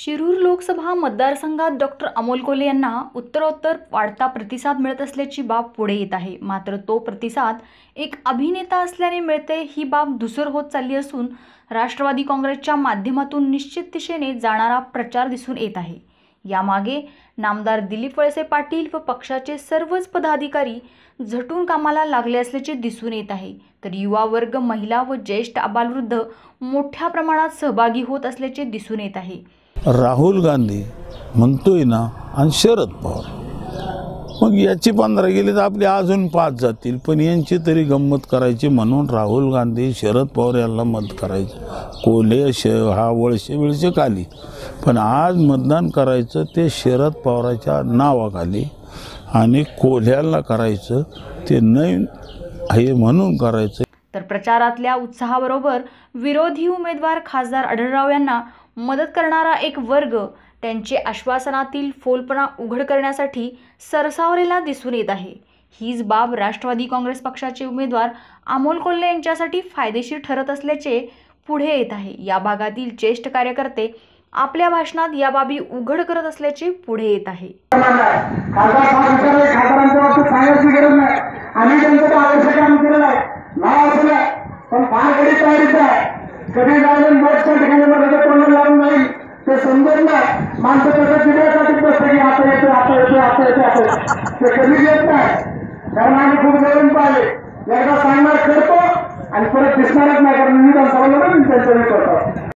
शिरूर लोकसभा मतदारसंघात डॉक्टर अमोल कोले यांना उत्तरोत्तर वाढता प्रतिसाद मिळत असल्याची बाब पुढे येत आहे. मात्र तो प्रतिसाद एक अभिनेता असल्याने मिळते ही बाब धुसर होत चालली असून राष्ट्रवादी काँग्रेसच्या माध्यमातून निश्चित दिशेने जाणारा प्रचार दिसून येत आहे. यामागे नामदार दिलीप वळसे पाटील व पक्षाचे सर्वच पदाधिकारी झटून कामाला लागले असल्याचे दिसून येत आहे. तर युवा वर्ग महिला व ज्येष्ठ आबालवृद्ध मोठ्या प्रमाणात सहभागी होत असल्याचे दिसून येत आहे. राहुल गांधी म्हणतोय ना आणि शरद पवार. मग याची पंधरा गेली तर आपली अजून पाच जातील पण यांची तरी गंमत करायची म्हणून राहुल गांधी शरद पवार यांना मत करायचं. कोल्हे श हा वळसे विळसे काली पण आज मतदान करायचं ते शरद पवाराच्या नावाखाली आणि कोल्ह्याला करायचं ते नवीन आहे म्हणून करायचं. तर प्रचारातल्या उत्साहाबरोबर विरोधी उमेदवार खासदार आढळराव यांना मदत करणारा एक वर्ग त्यांचे आश्वासनातील फोलपणा उघड करण्यासाठी सरसावलेला दिसून येत आहे. हीच बाब राष्ट्रवादी काँग्रेस पक्षाचे उमेदवार अमोल कोल्हे यांच्यासाठी फायदेशीर ठरत असल्याचे पुढे येत आहे. या भागातील ज्येष्ठ कार्यकर्ते आपल्या भाषणात या बाबी उघड करत असल्याचे पुढे येत आहे. नाही कधी जाऊन बसच्या ठिकाणी तोंड लावून नाही ते समजत नाही माणसं चिडण्यासाठी बसतं की आता आता आता आता ते येत नाही कारण आम्ही खूप जवळून पाहिले. एकदा सांगणार करतो आणि परत दिसणारच नाही कारण मी विधानसभा लढून त्यांचं